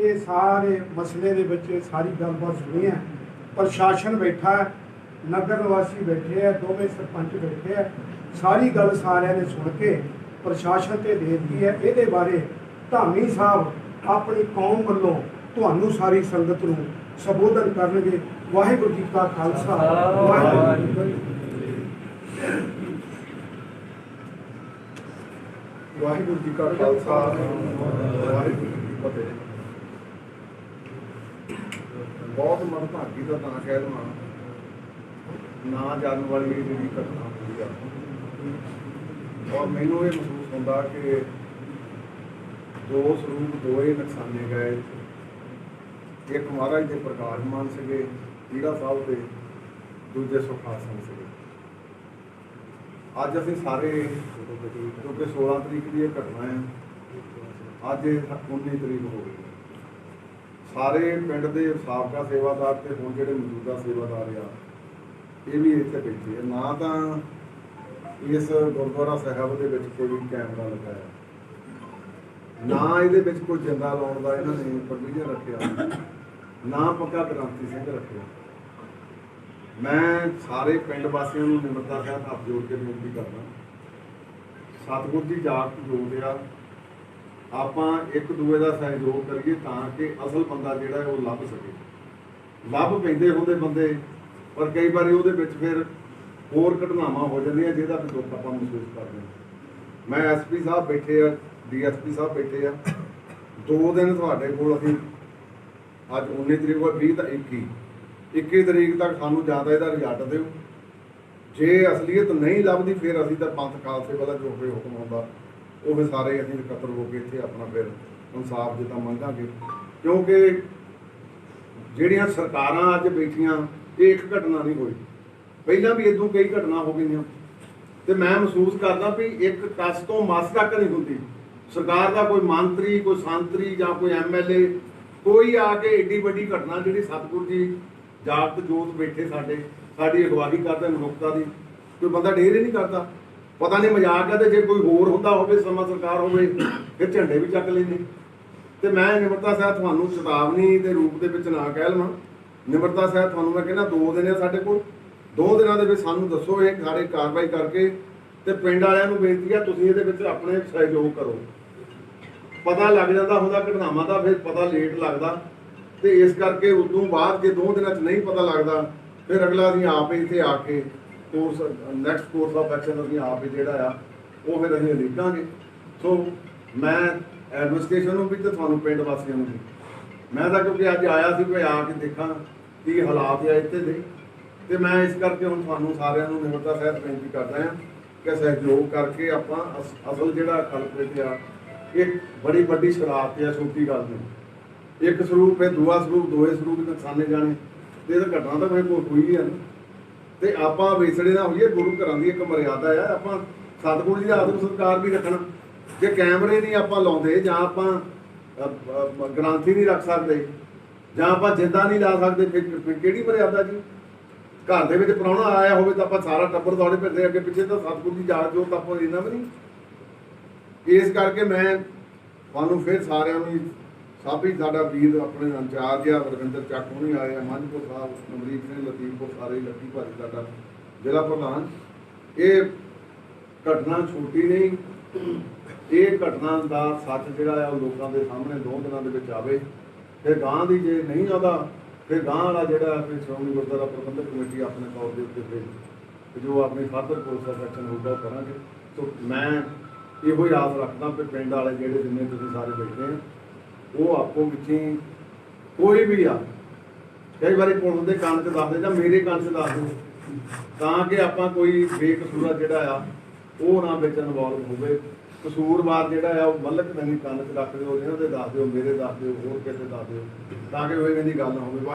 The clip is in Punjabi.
ਇਹ ਸਾਰੇ ਮਸਲੇ ਦੇ ਵਿੱਚ ਇਹ ਸਾਰੀ ਗੱਲਬਾਤ ਸੁਣੀ ਹੈ। ਪ੍ਰਸ਼ਾਸਨ ਬੈਠਾ ਹੈ, ਨਗਰ ਨਿਵਾਸੀ ਬੈਠੇ ਆ ਦੋਵੇਂ ਸਰਪੰਚ ਬੈਠੇ ਆ ਸਾਰੀ ਗੱਲ ਸਾਰਿਆਂ ਨੇ ਸੁਣ ਕੇ ਪ੍ਰਸ਼ਾਸਨ ਤੇ ਦੇ ਦਿੱਤੀ ਹੈ, ਇਹਦੇ ਬਾਰੇ ਧਾਮੀ ਸਾਹਿਬ ਆਪਣੀ ਕੌਮ ਵੱਲੋਂ ਤੁਹਾਨੂੰ ਸਾਰੀ ਸੰਗਤ ਨੂੰ ਸੰਬੋਧਨ ਕਰਨਗੇ। ਵਾਹਿਗੁਰੂ ਜੀ ਕਾ ਖਾਲਸਾ, ਵਾਹਿਗੁਰੂ ਜੀ ਕੀ ਵਾਹਿਗੁਰੂ ਜੀ ਕਾ ਖਾਲਸਾ, ਵਾਹਿਗੁਰੂ ਜੀ ਕੀ ਫਤਿਹ। ਬਹੁਤ ਮਨਭਾਗੀ ਦਾ ਤਾਂ ਕਹਿ ਲਵਾਂ। ਨਾ ਜਾਣ ਵਾਲੀ ਇਹ ਜਿਹੜੀ ਘਟਨਾ ਹੋਈ ਆ। ਔਰ ਮੈਨੂੰ ਇਹ ਮਹਿਸੂਸ ਹੁੰਦਾ ਕਿ ਦੋ ਸਰੂਪ ਦੋਏ ਨੁਕਸਾਨੇ ਗਏ। ਇੱਕ ਮਹਾਰਾਜ ਦੇ ਪ੍ਰਕਾਸ਼ਮਾਨ ਸੀਗੇ ਹੀਰਾ ਸਾਹਿਬ ਦੇ ਦੂਜੇ ਸੁਖਾਸਨ ਸੀਗੇ। ਅੱਜ ਅਸੀਂ ਸਾਰੇ ਕਿਉਂਕਿ 16 ਤਰੀਕ ਦੀ ਇਹ ਘਟਨਾ ਹੈ। ਅੱਜ ਇਹ 19 ਤਰੀਕ ਹੋ ਗਈ। ਸਾਰੇ ਪਿੰਡ ਦੇ ਸਾਬਕਾ ਸੇਵਾਦਾਰ ਤੇ ਹੁਣ ਜਿਹੜੇ ਮੌਜੂਦਾ ਸੇਵਾਦਾਰ ਆ, ਇਹ ਵੀ ਇੱਥੇ ਬੈਠੇ ਆ। ਨਾ ਤਾਂ ਇਸ ਗੁਰਦੁਆਰਾ ਸਾਹਿਬ ਦੇ ਵਿੱਚ ਕੋਈ ਕੈਮਰਾ ਲਗਾਇਆ, ਨਾ ਇਹਦੇ ਵਿੱਚ ਕੋਈ ਜੰਦਾ ਲਾਉਣ ਦਾ ਇਹਨਾਂ ਨੇ ਪ੍ਰੋਵੀਜ਼ਨ ਰੱਖਿਆ, ਨਾ ਪੱਕਾ ਗ੍ਰਾਂਤੀ ਸਿੰਘ ਰੱਖਿਆ। ਮੈਂ ਸਾਰੇ ਪਿੰਡ ਵਾਸੀਆਂ ਨੂੰ ਨਿਮਰਤਾ ਸਾਹਿਬ ਹੱਥ ਜੋੜ ਕੇ ਬੇਨਤੀ ਕਰਦਾ, ਸਤਿਗੁਰ ਦੀ ਜਾਤ ਜੋੜ ਆ ਆਪਾਂ ਇੱਕ ਦੂਏ ਦਾ ਸਹਿਯੋਗ ਕਰੀਏ ਤਾਂ ਕਿ ਅਸਲ ਬੰਦਾ ਜਿਹੜਾ ਉਹ ਲੱਭ ਸਕੇ। ਲੱਭ ਪੈਂਦੇ ਹੁੰਦੇ ਬੰਦੇ, ਪਰ ਕਈ ਵਾਰੀ ਉਹਦੇ ਵਿੱਚ ਫਿਰ ਹੋਰ ਘਟਨਾਵਾਂ ਹੋ ਜਾਂਦੀਆਂ ਜਿਹਦਾ ਵੀ ਦੁੱਖ ਆਪਾਂ ਮਹਿਸੂਸ ਕਰਦੇ ਹਾਂ। ਮੈਂ ਐਸਪੀ ਸਾਹਿਬ ਬੈਠੇ ਆ ਡੀਐਸਪੀ ਸਾਹਿਬ ਬੈਠੇ ਆ। ਦੋ ਦਿਨ ਤੁਹਾਡੇ ਕੋਲ ਅਸੀਂ ਅੱਜ 19 ਤਰੀਕ ਹੋਈ 20 ਤਾਂ 21 21 ਤਰੀਕ ਤੱਕ ਸਾਨੂੰ ਜ਼ਿਆਦਾ ਇਹਦਾ ਰਿਜ਼ਲਟ ਦਿਓ। ਜੇ ਅਸਲੀਅਤ ਨਹੀਂ ਲੱਭਦੀ, ਫਿਰ ਅਸੀਂ ਤਾਂ ਪੰਥ, ਖਾਲਸੇ ਵਾਲਾ ਜੋ ਕੋਈ ਹੁਕਮ ਆਉਂਦਾ ਉਹ ਵੀ ਸਾਰੇ ਅਸੀਂ ਇਕੱਤਰ ਹੋ ਕੇ ਇੱਥੇ ਆਪਣਾ ਫਿਰ ਇਨਸਾਫ ਜਿੱਦਾਂ ਮੰਗਾਂਗੇ ਕਿਉਂਕਿ ਜਿਹੜੀਆਂ ਸਰਕਾਰਾਂ ਅੱਜ ਬੈਠੀਆਂ, ਇਹ ਇੱਕ ਘਟਨਾ ਨਹੀਂ ਹੋਈ। ਪਹਿਲਾਂ ਵੀ ਇਦੋਂ ਕਈ ਘਟਨਾ ਹੋ ਗਈਆਂ। ਤੇ ਮੈਂ ਮਹਿਸੂਸ ਕਰਦਾ ਵੀ ਇੱਕ ਕਸ ਤੋਂ ਮਸ ਤੱਕ ਨਹੀਂ ਹੁੰਦੀ। ਸਰਕਾਰ ਦਾ ਕੋਈ ਮੰਤਰੀ, ਕੋਈ ਸੰਤਰੀ ਜਾਂ ਕੋਈ ਐਮਐਲਏ ਕੋਈ ਆ ਕੇ ਏਡੀ ਵੱਡੀ ਘਟਨਾ ਜਿਹੜੀ ਸਤਿਗੁਰੂ ਜੀ, ਜਾਗਤ ਜੋਤ ਬੈਠੇ ਸਾਡੇ, ਸਾਡੀ ਅਗਵਾਈ ਕਰਦੇ, ਮਨੁੱਖਤਾ ਦੀ, ਕੋਈ ਬੰਦਾ ਢੇਰ ਹੀ ਨਹੀਂ ਕਰਦਾ। ਪਤਾ ਨਹੀਂ ਮਜ਼ਾਕ ਹੈ ਤੇ ਜੇ ਕੋਈ ਹੋਰ ਹੁੰਦਾ ਹੋਵੇ, ਸਮਾਂ ਸਰਕਾਰ ਹੋਵੇ, ਫਿਰ ਝੰਡੇ ਵੀ ਚੱਕ ਲੈਂਦੇ। ਤੇ ਮੈਂ ਨਿਮਰਤਾ ਸਾਹਿਬ ਤੁਹਾਨੂੰ ਚੇਤਾਵਨੀ ਦੇ ਰੂਪ ਦੇ ਵਿੱਚ ਨਾ ਕਹਿ ਲਵਾਂ। ਨਿਮਰਤਾ ਸਾਹਿਬ ਤੁਹਾਨੂੰ ਮੈਂ ਕਹਿੰਦਾ, ਦੋ ਦਿਨ ਆ ਸਾਡੇ ਕੋਲ। ਦੋ ਦਿਨਾਂ ਦੇ ਵਿੱਚ ਸਾਨੂੰ ਦੱਸੋ ਇਹ ਸਾਰੇ ਕਾਰਵਾਈ ਕਰਕੇ। ਤੇ ਪਿੰਡ ਵਾਲਿਆਂ ਨੂੰ ਬੇਨਤੀ ਆ, ਤੁਸੀਂ ਇਹਦੇ ਵਿੱਚ ਆਪਣੇ ਸਹਿਯੋਗ ਕਰੋ। ਪਤਾ ਲੱਗ ਜਾਂਦਾ ਹੁੰਦਾ ਘਟਨਾਵਾਂ ਦਾ, ਫਿਰ ਪਤਾ ਲੇਟ ਲੱਗਦਾ। ਤੇ ਇਸ ਕਰਕੇ ਉਦੋਂ ਬਾਅਦ ਜੇ ਦੋ ਦਿਨਾਂ 'ਚ ਨਹੀਂ ਪਤਾ ਲੱਗਦਾ, ਫਿਰ ਅਗਲਾ ਅਸੀਂ ਆਪ ਇੱਥੇ ਆ ਕੇ course next course of action ਅਸੀਂ ਆਪ ਹੀ ਜਿਹੜਾ ਆ, ਉਹ ਫਿਰ ਅਸੀਂ ਲਿਖਾਂਗੇ ਸੋ ਮੈਂ ਐਡਮਿਨਿਸਟ੍ਰੇਸ਼ਨ ਨੂੰ ਵੀ ਤੇ ਤੁਹਾਨੂੰ ਪਿੰਡ ਵਾਸੀਆਂ ਨੂੰ ਵੀ। ਮੈਂ ਤਾਂ ਕਿਉਂਕਿ ਅੱਜ ਆਇਆ ਸੀ ਕੋਈ ਆ ਕੇ ਦੇਖਾਂ ਕੀ ਹਾਲਾਤ ਆ ਇੱਥੇ ਦੇ। ਤੇ ਮੈਂ ਇਸ ਕਰਕੇ ਹੁਣ ਤੁਹਾਨੂੰ ਸਾਰਿਆਂ ਨੂੰ ਨਿਮਰਤਾ ਸਹਿਤ ਬੇਨਤੀ ਕਰਦਾ ਹਾਂ ਕਿ ਸਹਿਯੋਗ ਕਰਕੇ ਆਪਾਂ ਅਸ- ਅਸਲ ਜਿਹੜਾ ਕਲਪਰੇਟ ਆ ਇਹ ਬੜੀ ਵੱਡੀ ਸ਼ਰਾਰਤ ਆ ਛੋਟੀ ਗੱਲ ਨਹੀਂ ਇੱਕ ਸਰੂਪ ਹੈ ਦੂਆ ਸਰੂਪ, ਦੋਏ ਸਰੂਪ ਨੁਕਸਾਨੇ ਜਾਣੇ। ਤੇ ਇਹ ਤਾਂ ਘਟਨਾ ਤਾਂ ਕੋਈ ਕੋਈ ਹੀ ਹੈ ਨਾ ਤੇ ਆਪਾਂ ਵੇਸੜੇ ਨਾ ਹੋਈਏ ਗੁਰੂ ਘਰਾਂ ਦੀ ਇੱਕ ਮਰਿਆਦਾ ਆ ਆਪਾਂ ਸਤਿਗੁਰੂ ਜੀ ਦਾ ਆਦਰ ਸਤਿਕਾਰ ਵੀ ਰੱਖਣਾ। ਜੇ ਕੈਮਰੇ ਨਹੀਂ ਆਪਾਂ ਲਾਉਂਦੇ ਜਾਂ ਆਪਾਂ ਅ, ਗ੍ਰੰਥੀ ਨਹੀਂ ਰੱਖ ਸਕਦੇ ਜਾਂ ਆਪਾਂ ਜਿੰਦਾ ਨਹੀਂ ਲਾ ਸਕਦੇ ਫਿਰ ਕਿਹੜੀ ਮਰਿਆਦਾ ਜੀ? ਘਰ ਦੇ ਵਿੱਚ ਪ੍ਰਾਹੁਣਾ ਆਇਆ ਹੋਵੇ ਤਾਂ ਆਪਾਂ ਸਾਰਾ ਟੱਬਰ ਦੌੜੇ ਫਿਰਦੇ ਅੱਗੇ ਪਿੱਛੇ ਤਾਂ ਸਤਿਗੁਰੂ ਦੀ ਜਾਗ ਜੋ ਤਾਂ ਆਪਾਂ ਇਹਨਾਂ ਵੀ ਨਹੀਂ। ਇਸ ਕਰਕੇ ਮੈਂ ਤੁਹਾਨੂੰ ਫਿਰ ਸਾਰਿਆਂ ਨੂੰ ਸਭ ਹੀ ਸਾਡਾ ਵੀਰ ਆਪਣੇ ਇੰਚਾਰਜ ਆ ਰਵਿੰਦਰ ਚੱਕ ਹੁਣੀ ਆਏ ਆ, ਮੰਝਪੁਰ ਸਾਹਿਬ ਨਵਦੀਪ ਸਿੰਘ, ਲਤੀਫਪੁਰ ਸਾਰੇ ਹੀ ਲੱਕੀ ਭਾਜੀ ਸਾਡਾ ਜ਼ਿਲ੍ਹਾ ਪ੍ਰਧਾਨ। ਇਹ ਘਟਨਾ ਛੋਟੀ ਨਹੀਂ, ਇਹ ਘਟਨਾ ਦਾ ਸੱਚ ਜਿਹੜਾ ਆ ਉਹ ਲੋਕਾਂ ਦੇ ਸਾਹਮਣੇ ਦੋ ਦਿਨਾਂ ਦੇ ਵਿੱਚ ਆਵੇ। ਫਿਰ ਗਾਂ ਦੀ ਜੇ ਨਹੀਂ ਆਉਂਦਾ, ਫਿਰ ਗਾਂ ਵਾਲਾ ਜਿਹੜਾ ਫਿਰ ਸ਼੍ਰੋਮਣੀ ਗੁਰਦੁਆਰਾ ਪ੍ਰਬੰਧਕ ਕਮੇਟੀ ਆਪਣੇ ਤੌਰ ਦੇ ਉੱਤੇ ਫਿਰ ਜੋ ਆਪਣੀ ਫਰਦਰ ਕੋਰਸ ਆਫ ਐਕਸ਼ਨ ਹੋਊਗਾ ਉਹ ਕਰਾਂਗੇ। ਸੋ ਮੈਂ ਇਹੋ ਹੀ ਆਸ ਰੱਖਦਾ ਕਿ ਪਿੰਡ ਵਾਲੇ ਜਿਹੜੇ ਜਿੰਨੇ ਤੁਸੀਂ ਸਾਰੇ ਬੈਠੇ ਆ ਉਹ ਆਪੋ ਵਿੱਚੀ ਕੋਈ ਵੀ ਆ, ਕਈ ਵਾਰੀ ਪੁਲਿਸ ਦੇ ਕੰਨ 'ਚ ਦੱਸਦੇ ਜਾਂ ਮੇਰੇ ਕੰਨ 'ਚ ਦੱਸ ਦਿਓ ਤਾਂ ਕਿ ਆਪਾਂ ਕੋਈ ਬੇਕਸੂਰਾ ਜਿਹੜਾ ਆ, ਉਹ ਨਾ ਵਿੱਚ ਇਨਵੋਲਵ ਹੋਵੇ। ਕਸੂਰਵਾਰ ਜਿਹੜਾ ਆ, ਉਹ ਮਲਕ ਨਹੀਂ ਕੰਨ 'ਚ ਰੱਖ ਦਿਓ ਇਹਨਾਂ ਦੇ ਦੱਸ ਦਿਓ, ਮੇਰੇ ਦੱਸ ਦਿਓ, ਹੋਰ ਕਿਸੇ ਦੱਸ ਦਿਓ, ਤਾਂ ਕਿ ਉਹ ਇਹਦੀ ਗੱਲ ਨਾ ਹੋਵੇ।